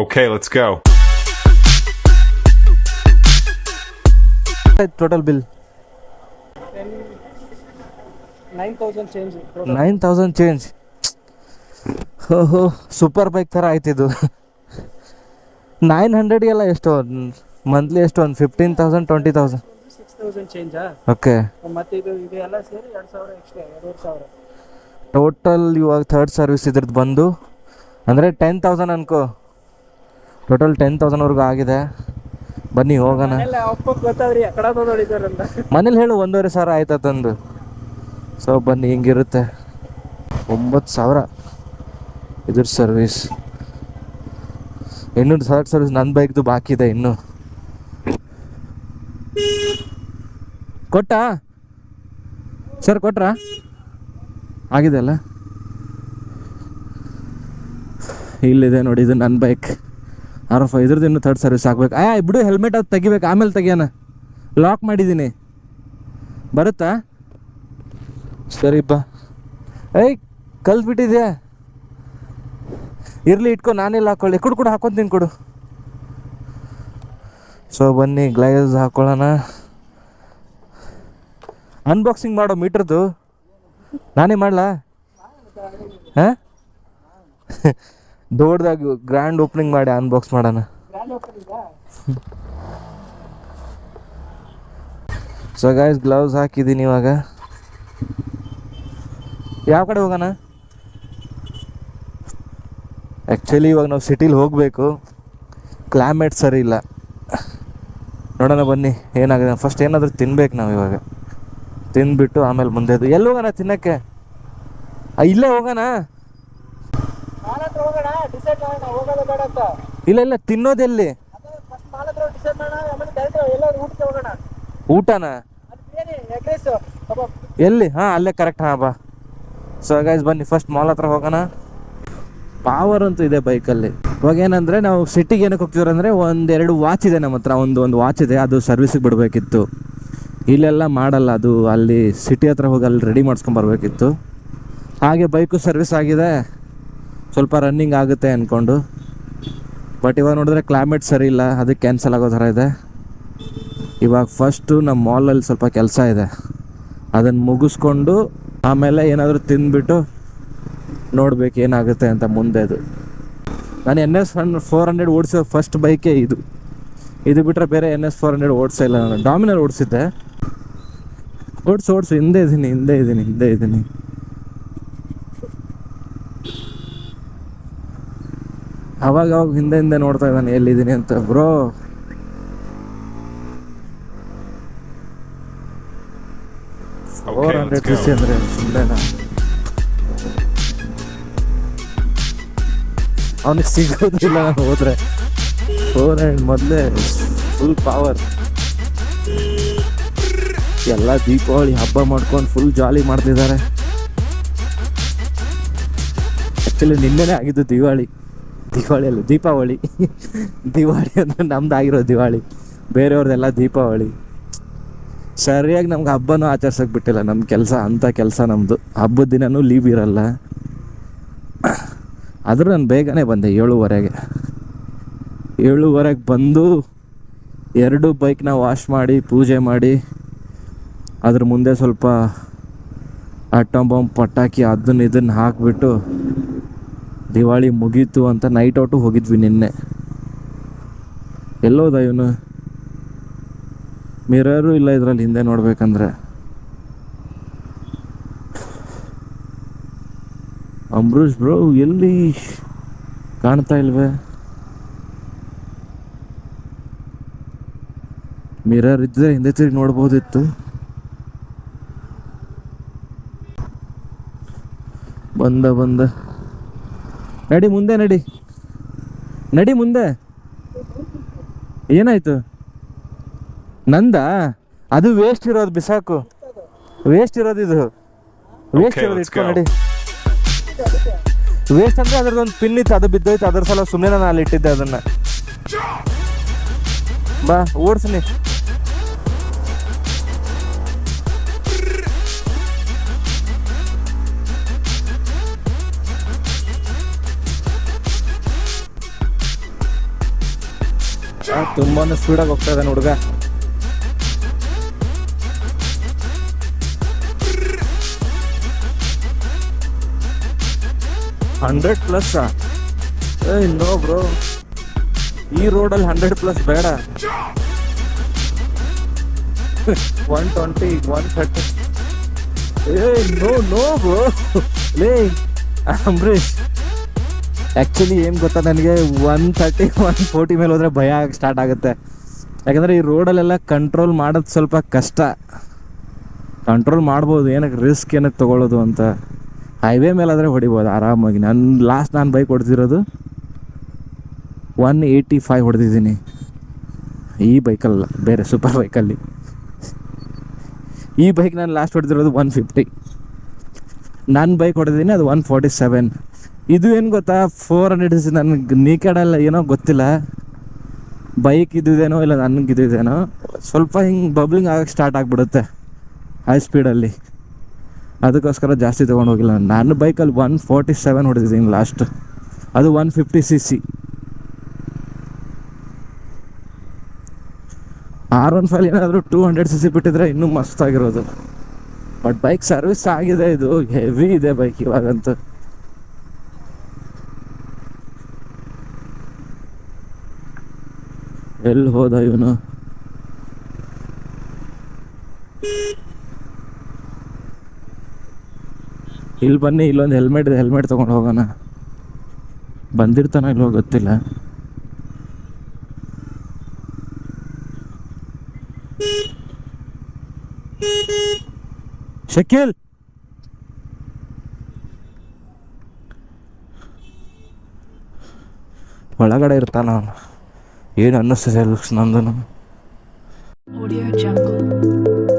Okay, let's go. Total bill nine thousand change nine thousand change ಓಹೋ super bike ಥರ ಆಯ್ತಿದ್ದು nine ಹಂಡ್ರೆಡ್ಗೆಲ್ಲ ಎಷ್ಟು? ಮಂತ್ಲಿ ಎಷ್ಟು? ಒಂದು fifteen thousand twenty thousand six thousand ಚೇಂಜಾ okay ಮತ್ತೆ ಇದು ಇದೆಲ್ಲ ಸೇರಿ ಎರಡು ಸಾವಿರ ಎಕ್ಸ್ಟ್ರಾ ಎರಡೂವರೆ ಸಾವಿರ. ಟೋಟಲ್ ಇವಾಗ ಥರ್ಡ್ ಸರ್ವಿಸ್ ಇದ್ರದ್ದು ಬಂದು ಅಂದರೆ ಟೆನ್ ತೌಸಂಡ್ ಅನ್ಕೋ. ಟೋಟಲ್ ಟೆನ್ ತೌಸಂಡ್ವರೆಗೂ ಆಗಿದೆ. ಬನ್ನಿ ಹೋಗೋಣ. ಮನೇಲಿ ಹೇಳು ಒಂದೂವರೆ ಸಾವಿರ ಆಯ್ತಾ ತಂದು ಸೊ ಬನ್ನಿ ಹಿಂಗಿರುತ್ತೆ. ಒಂಬತ್ತು ಸಾವಿರ. ಇದ್ರ ಸರ್ವಿಸ್ ಇನ್ನೂರು ಥರ್ಡ್ ಸರ್ವಿಸ್ ನನ್ನ ಬೈಕ್ದು ಬಾಕಿ ಇದೆ ಇನ್ನು. ಕೊಟ್ಟಾ? ಸರ್ ಕೊಟ್ರಾ? ಆಗಿದೆ ಅಲ್ಲ ಇಲ್ಲಿದೆ ನೋಡಿ ಇದು ನನ್ನ ಬೈಕ್. ಆರ್ ಎಫ್ ಇದ್ರದ್ದು ಇನ್ನೂ ಥರ್ಡ್ ಸರ್ವಿಸ್ ಹಾಕ್ಬೇಕು. ಆ, ಬಿಡು ಹೆಲ್ಮೆಟ್ ಅದು ತೆಗಿಬೇಕು. ಆಮೇಲೆ ತೆಗಿಯೋಣ. ಲಾಕ್ ಮಾಡಿದ್ದೀನಿ. ಬರುತ್ತಾ? ಸರಿಪ್ಪ ಏಯ್, ಕಲ್ತ್ಬಿಟ್ಟಿದ್ಯಾ? ಇರಲಿ, ಇಟ್ಕೊ. ನಾನೆಲ್ಲ ಹಾಕೊಳ್ಳಿ ಕೊಡು ಕೊಡು ಹಾಕೊತೀನಿ ಕೊಡು ಸೊ ಬನ್ನಿ ಗ್ಲೈಸ್ ಹಾಕೊಳ್ಳೋಣ. ಅನ್ಬಾಕ್ಸಿಂಗ್ ಮಾಡೋ ಮೀಟ್ರದ್ದು ನಾನೇ ಮಾಡಲಾ? ಹಾಂ? ದೊಡ್ಡದಾಗಿ ಗ್ರ್ಯಾಂಡ್ ಓಪನಿಂಗ್ ಮಾಡಿ ಅನ್ಬಾಕ್ಸ್ ಮಾಡೋಣ. ಸೊ ಗಾಯ್ಸ್ ಗ್ಲೌಸ್ ಹಾಕಿದ್ದೀನಿ ಇವಾಗ. ಯಾವ ಕಡೆ ಹೋಗೋಣ? ಆ್ಯಕ್ಚುಲಿ ಇವಾಗ ನಾವು ಸಿಟಿಲಿ ಹೋಗಬೇಕು. ಕ್ಲೈಮೇಟ್ ಸರಿ ಇಲ್ಲ. ನೋಡೋಣ ಬನ್ನಿ ಏನಾಗಿದೆ. ಫಸ್ಟ್ ಏನಾದರೂ ತಿನ್ಬೇಕು ನಾವು ಇವಾಗ. ತಿಂದ್ಬಿಟ್ಟು ಆಮೇಲೆ ಮುಂದೆದು ಎಲ್ಲಿ ಹೋಗೋಣ ತಿನ್ನಕ್ಕೆ? ಇಲ್ಲೇ ಹೋಗೋಣ ಮಾಲ್ ಹತ್ರ ಹೋಗೋಣ ಡಿಸೈಡ್ ಮಾಡೋಣ ಹೋಗೋದು ಬೇಡ ಅಂತ ಇಲ್ಲ ಇಲ್ಲ ತಿನ್ನೋದೆಲ್ಲಿ? ಊಟನ? ಎಲ್ಲಿ? ಹಾಂ ಅಲ್ಲೇ ಕರೆಕ್ಟ್ ಹಾಂ ಬಾ. ಸೊ ಗೈಸ್ ಬನ್ನಿ ಫಸ್ಟ್ ಮಾಲ್ ಹತ್ರ ಹೋಗೋಣ. ಪಾವರ್ ಅಂತೂ ಇದೆ ಬೈಕಲ್ಲಿ ಇವಾಗ ಏನಂದರೆ ನಾವು ಸಿಟಿಗೆ ಏನಕ್ಕೆ ಹೋಗ್ತಿದ್ರು ಅಂದರೆ ಒಂದೆರಡು ವಾಚ್ ಇದೆ ನಮ್ಮ ಹತ್ರ. ಒಂದು ಒಂದು ವಾಚ್ ಇದೆ ಅದು ಸರ್ವಿಸಿಗೆ ಬಿಡಬೇಕಿತ್ತು. ಇಲ್ಲೆಲ್ಲ ಮಾಡಲ್ಲ ಅದು. ಅಲ್ಲಿ ಸಿಟಿ ಹತ್ರ ಹೋಗಿ ಅಲ್ಲಿ ರೆಡಿ ಮಾಡಿಸ್ಕೊಂಬರ್ಬೇಕಿತ್ತು ಹಾಗೆ ಬೈಕು ಸರ್ವಿಸ್ ಆಗಿದೆ. ಸ್ವಲ್ಪ ರನ್ನಿಂಗ್ ಆಗುತ್ತೆ ಅಂದ್ಕೊಂಡು ಬಟ್ ಇವಾಗ ನೋಡಿದ್ರೆ ಕ್ಲೈಮೇಟ್ ಸರಿ ಇಲ್ಲ, ಅದಕ್ಕೆ ಕ್ಯಾನ್ಸಲ್ ಆಗೋ ಥರ ಇದೆ. ಇವಾಗ ಫಸ್ಟು ನಮ್ಮ ಮಾಲಲ್ಲಿ ಸ್ವಲ್ಪ ಕೆಲಸ ಇದೆ. ಅದನ್ನು ಮುಗಿಸ್ಕೊಂಡು ಆಮೇಲೆ ಏನಾದರೂ ತಿಂದ್ಬಿಟ್ಟು ನೋಡ್ಬೇಕು ಏನಾಗುತ್ತೆ ಅಂತ ಮುಂದೆ ಅದು. ನಾನು ಎನ್ ಎಸ್ ಹಂಡ್ ಫೋರ್ ಹಂಡ್ರೆಡ್ ಓಡಿಸೋ ಫಸ್ಟ್ ಬೈಕೇ ಇದು. ಇದು ಬಿಟ್ಟರೆ ಬೇರೆ ಎನ್ ಎಸ್ ಫೋರ್ ಹಂಡ್ರೆಡ್ ಓಡಿಸೇ ಇಲ್ಲ ನಾನು. ಡಾಮಿನರ್ ಓಡಿಸಿದ್ದೆ. ಓಡಿಸು ಓಡಿಸು, ಹಿಂದೆ ಇದ್ದೀನಿ ಹಿಂದೆ ಇದ್ದೀನಿ ಹಿಂದೆ ಇದ್ದೀನಿ ಅವಾಗ ಅವಾಗ ಹಿಂದೆ ಹಿಂದೆ ನೋಡ್ತಾ ಇದ್ದಾನೆ ಎಲ್ಲಿದ್ದೀನಿ ಅಂತ. ಬ್ರೋ. Four hundred C. ಅಂದರೆ ಸುಮ್ಮನೆನಾ ಅವನಿಗೆ ಸಿಗೋದಿಲ್ಲ ನಾನು ಹೋದ್ರೆ. ಫೋರ್ ಮೊದಲೇ ಫುಲ್ ಪವರ್ ಎಲ್ಲ ದೀಪಾವಳಿ ಹಬ್ಬ ಮಾಡ್ಕೊಂಡು ಫುಲ್ ಜಾಲಿ ಮಾಡ್ತಿದ್ದಾರೆ. ಆ್ಯಕ್ಚುಲಿ ನಿನ್ನೆನೇ ಆಗಿದ್ದು ದಿವಾಳಿ ದಿವಾಳಿ ಅಲ್ಲ ದೀಪಾವಳಿ. ದಿವಾಳಿ ಅಂದ್ರೆ ನಮ್ದು ಆಗಿರೋ ದಿವಾಳಿ. ಬೇರೆಯವ್ರದ್ದೆಲ್ಲ ದೀಪಾವಳಿ. ಸರಿಯಾಗಿ ನಮ್ಗೆ ಹಬ್ಬನೂ ಆಚರ್ಸಕ್ಕೆ ಬಿಟ್ಟಿಲ್ಲ ನಮ್ಮ ಕೆಲಸ ಅಂಥ ಕೆಲಸ ನಮ್ಮದು ಹಬ್ಬದ ದಿನವೂ ಲೀವ್ ಇರಲ್ಲ. ಆದರೂ ನಾನು ಬೇಗನೆ ಬಂದೆ ಏಳುವರೆಗೆ. ಏಳುವರೆಗೆ ಬಂದು ಎರಡು ಬೈಕ್ನ ವಾಶ್ ಮಾಡಿ, ಪೂಜೆ ಮಾಡಿ, ಅದ್ರ ಮುಂದೆ ಸ್ವಲ್ಪ ಅಟ್ಟಂಬಂಬ್ ಬಾಂಬ್ ಪಟಾಕಿ ಅದನ್ನ ಇದನ್ನು ಹಾಕಿಬಿಟ್ಟು ದಿವಾಳಿ ಮುಗೀತು ಅಂತ ನೈಟ್ ಔಟು ಹೋಗಿದ್ವಿ ನಿನ್ನೆ. ಎಲ್ಲೋದ ಇವನು? ಮಿರರು ಇಲ್ಲ ಇದ್ರಲ್ಲಿ ಹಿಂದೆ ನೋಡ್ಬೇಕಂದ್ರೆ. ಅಂಬರೀಷ್ ಬ್ರೋ ಎಲ್ಲಿ ಕಾಣ್ತಾ ಇಲ್ವೇ? ಮಿರರ್ ಇದ್ದರೆ ಹಿಂದೆ ತಿರುಗಿ ನೋಡ್ಬೋದಿತ್ತು. ಬಂದ ಬಂದ. ನಡಿ ಮುಂದೆ ನಡಿ. ನಡಿ ಮುಂದೆ. ಏನಾಯ್ತು? ನಂದ? ಅದು ವೇಸ್ಟ್ ಇರೋದು ಬಿಸಾಕು. ವೇಸ್ಟ್ ಇರೋದು ಇದು. ವೇಸ್ಟ್ ಇರೋದು ಇಟ್ಕೊ ನಡಿ. ವೇಸ್ಟ್ ಅಂದ್ರೆ ಅದ್ರದ್ದು ಒಂದು ಪಿನ್ ಇತ್ತು ಅದು ಬಿದ್ದೋಯ್ತು ಅದ್ರ ಸಲ ಸುಮ್ಮನೆ ನಾನು ಅಲ್ಲಿ ಇಟ್ಟಿದ್ದೆ ಅದನ್ನ. ಬಾ ಓಡಿಸ್ನಿ ತುಂಬಾನೇ ಸ್ಪೀಡಾಗಿ ಹೋಗ್ತಾ ಇದ್ದಾನೆ ಹುಡುಗ. ಹಂಡ್ರೆಡ್ ಪ್ಲಸ್ ನೋ ಬ್ರೋ, ಈ ರೋಡಲ್ಲಿ ಹಂಡ್ರೆಡ್ ಪ್ಲಸ್ ಬೇಡ. ಒನ್ ಟ್ವೆಂಟಿ ಒನ್ ಥರ್ಟಿ ಏ ನೋ ನೋ ಬ್ರೋ. ಲೇ ಅಂಬರೀಶ್ ಆ್ಯಕ್ಚುಲಿ ಏನು ಗೊತ್ತಾ ನನಗೆ? ಒನ್ ಥರ್ಟಿ ಒನ್ ಫೋರ್ಟಿ ಮೇಲೆ ಹೋದರೆ ಭಯ ಸ್ಟಾರ್ಟ್ ಆಗುತ್ತೆ. ಯಾಕಂದರೆ ಈ ರೋಡಲ್ಲೆಲ್ಲ ಕಂಟ್ರೋಲ್ ಮಾಡೋದು ಸ್ವಲ್ಪ ಕಷ್ಟ. ಕಂಟ್ರೋಲ್ ಮಾಡ್ಬೋದು ಏನಕ್ಕೆ ರಿಸ್ಕ್ ಏನಕ್ಕೆ ತೊಗೊಳ್ಳೋದು ಅಂತ. ಹೈವೇ ಮೇಲಾದರೆ ಹೊಡಿಬೋದು, ಆರಾಮಾಗಿ. ನನ್ನ ಲಾಸ್ಟ್ ನಾನು ಬೈಕ್ ಹೊಡೆದಿರೋದು ಒನ್ ಏಯ್ಟಿ ಫೈವ್ ಹೊಡೆದಿದ್ದೀನಿ. ಈ ಬೈಕಲ್ಲ ಬೇರೆ ಸೂಪರ್ ಬೈಕಲ್ಲಿ ಈ ಬೈಕ್ ನಾನು ಲಾಸ್ಟ್ ಹೊಡೆದಿರೋದು ಒನ್ ಫಿಫ್ಟಿ ನನ್ನ ಬೈಕ್ ಹೊಡೆದಿದ್ದೀನಿ, ಅದು ಒನ್ ಫಾರ್ಟಿ ಸೆವೆನ್ ಇದು ಏನು ಗೊತ್ತಾ? ಫೋರ್ ಹಂಡ್ರೆಡ್ ಸಿ ನನಗೆ ನೀಕಡೆಲ್ಲ ಏನೋ ಗೊತ್ತಿಲ್ಲ. ಬೈಕ್ ಇದ್ದಿದ್ದೇನೋ ಇಲ್ಲ ನನಗೆ ಇದ್ದಿದ್ದೇನೋ ಸ್ವಲ್ಪ ಹಿಂಗೆ ಬಬ್ಲಿಂಗ್ ಆಗಕ್ಕೆ ಸ್ಟಾರ್ಟ್ ಆಗಿಬಿಡುತ್ತೆ ಹೈ ಸ್ಪೀಡಲ್ಲಿ ಅದಕ್ಕೋಸ್ಕರ ಜಾಸ್ತಿ ತೊಗೊಂಡು ಹೋಗಿಲ್ಲ ನಾನು. ಬೈಕಲ್ಲಿ ಒನ್ ಫೋರ್ಟಿ ಸೆವೆನ್ ಹೊಡೆದಿದ್ದೀನಿ ಲಾಸ್ಟ್ ಅದು one fifty C C R one five ಏನಾದರೂ ಟೂ ಹಂಡ್ರೆಡ್ ಸಿ ಸಿ ಬಿಟ್ಟಿದ್ರೆ ಇನ್ನೂ ಮಸ್ತಾಗಿರೋದು ಬಟ್ ಬೈಕ್ ಸರ್ವಿಸ್ ಆಗಿದೆ, ಇದು ಹೆವಿ ಇದೆ ಬೈಕ್ ಇವಾಗಂತೂ. ಎಲ್ಲಿ ಹೋದ ಇವನು? ಇಲ್ಲಿ ಬನ್ನಿ, ಇಲ್ಲೊಂದು ಹೆಲ್ಮೆಟ್ ಇದೆ ಹೆಲ್ಮೆಟ್ ತಗೊಂಡು ಹೋಗೋಣ. ಬಂದಿರ್ತಾನ ಇಲ್ವೋ ಗೊತ್ತಿಲ್ಲ. ಶಕೀಲ್! ಒಳಗಡೆ ಇರ್ತಾನ ಅವನು ఏడు అన్నెసరీ లుక్స్ నందున? Audio